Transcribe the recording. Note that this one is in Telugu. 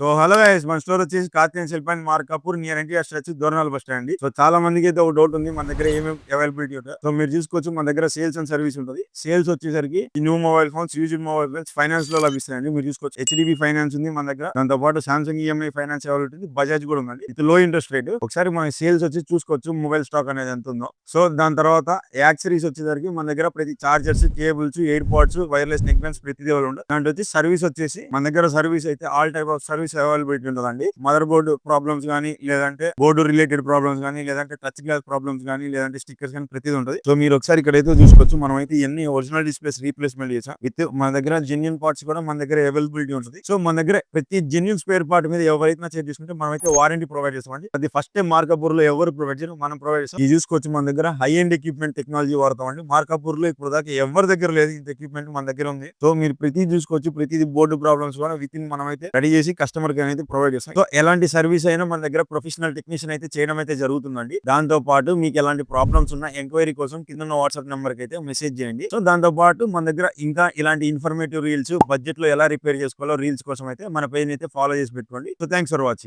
సో హలో గైస్ మన స్టోర్ వచ్చేసి కార్తీయ శిల్పాన్ Markapur near NTR stretch Dornala bus stand so చాలా మందికి అయితే ఒక డౌట్ ఉంది మన దగ్గర ఏమేమి అవైలబిలిటీ ఉంటుంది సో మీరు చూసుకోవచ్చు మన దగ్గర సేల్స్ అండ్ సర్వీస్ ఉంటుంది. సేల్స్ వచ్చేసరికి new mobile phones use mobile phones ఫైనాన్స్లో లభిస్తాయండి. మీరు చూసుకోవచ్చు హెచ్డిబి ఫైనాన్స్ ఉంది మన దగ్గర. దాంతో పాటు సామ్సంగ్ ఈఎంఐ ఫైనాన్స్ అవైలబిలిటీ ఉంది. బజాజ్ కూడా ఉందండి. ఇది లో ఇంట్రెస్ట్ రేట్ ఒకసారి మన సేల్స్ వచ్చి చూసుకోవచ్చు మొబైల్ స్టాక్ అనేది ఎంత ఉందో. సో దాని తర్వాత యాక్సరీస్ వచ్చేసరికి మన దగ్గర ప్రతి chargers cables air pods wireless neck bands ప్రతిదీ ఉంటుంది దాంట్లో వచ్చి సర్వీస్ వచ్చేసి మన దగ్గర సర్వీస్ అయితే all type of service availability ఉంటుందండి. మదర్ బోర్డు ప్రాబ్లమ్స్ కానీ లేదంటే బోర్డు రిలేటెడ్ ప్రాబ్లమ్స్ కానీ లేదంటే టచ్ గ్లాస్ ప్రాబ్లమ్స్ కానీ లేదంటే స్టిక్కర్స్ కానీ ప్రతిదీ ఉంటుంది. సో మీరు ఒకసారి ఇక్కడ అయితే చూసుకోవచ్చు. మనం అయితే ఎన్ని ఒరిజినల్ డిస్ప్లేస్ రీప్లేస్మెంట్ చేసాం. విత్ మన దగ్గర జెన్యున్ పార్ట్స్ కూడా మన దగ్గర అవైలబిలిటీ ఉంటుంది. సో మన దగ్గర ప్రతి జెన్యున్ స్పేర్ పార్ట్ మీద ఎవరైతే చేంజ్ చేసుకుంటే మనం అయితే వారంటీ ప్రొవైడ్ చేస్తామండి. అది ఫస్ట్ టైం మార్కాపూర్లో ఎవరు ప్రొవైడ్ చేయరు మనం ప్రొవైడ్ చేస్తాం. ఇది చూసుకోవచ్చు మన దగ్గర హై ఎండ్ ఎక్విప్మెంట్ టెక్నాలజీ వాడతామండి. మార్కాపూర్లో ఇప్పుడు దాకా ఎవరి దగ్గర లేదు ఇంత ఎక్విప్మెంట్ మన దగ్గర ఉంది. సో మీరు ప్రతి చూసుకోవచ్చు. ప్రతిది బోర్డు ప్రాబ్లమ్స్ కూడా విత్ ఇన్ మనం అయితే రెడీ చేసి కస్టమర్ కస్టమర్కి అనేది ప్రొవైడ్ చేస్తాం. సో ఎలాంటి సర్వీస్ అయినా మన దగ్గర ప్రొఫెషనల్ టెక్నీషియన్ అయితే చేయడం అయితే జరుగుతుందండి. దాంతో పాటు మీకు ఎలాంటి ప్రాబ్లమ్స్ ఉన్న ఎంక్వైరీ కోసం కింద వాట్సాప్ నెంబర్కి అయితే మెసేజ్ చేయండి. సో దాంతో పాటు మన దగ్గర ఇంకా ఇలాంటి ఇన్ఫర్మేటివ్ రీల్స్ బడ్జెట్లో ఎలా రిపేర్ చేసుకోవాలో రీల్స్ కోసం అయితే మన పేజ్ అయితే ఫాలో చేసి పెట్టుకోండి. So thanks for watching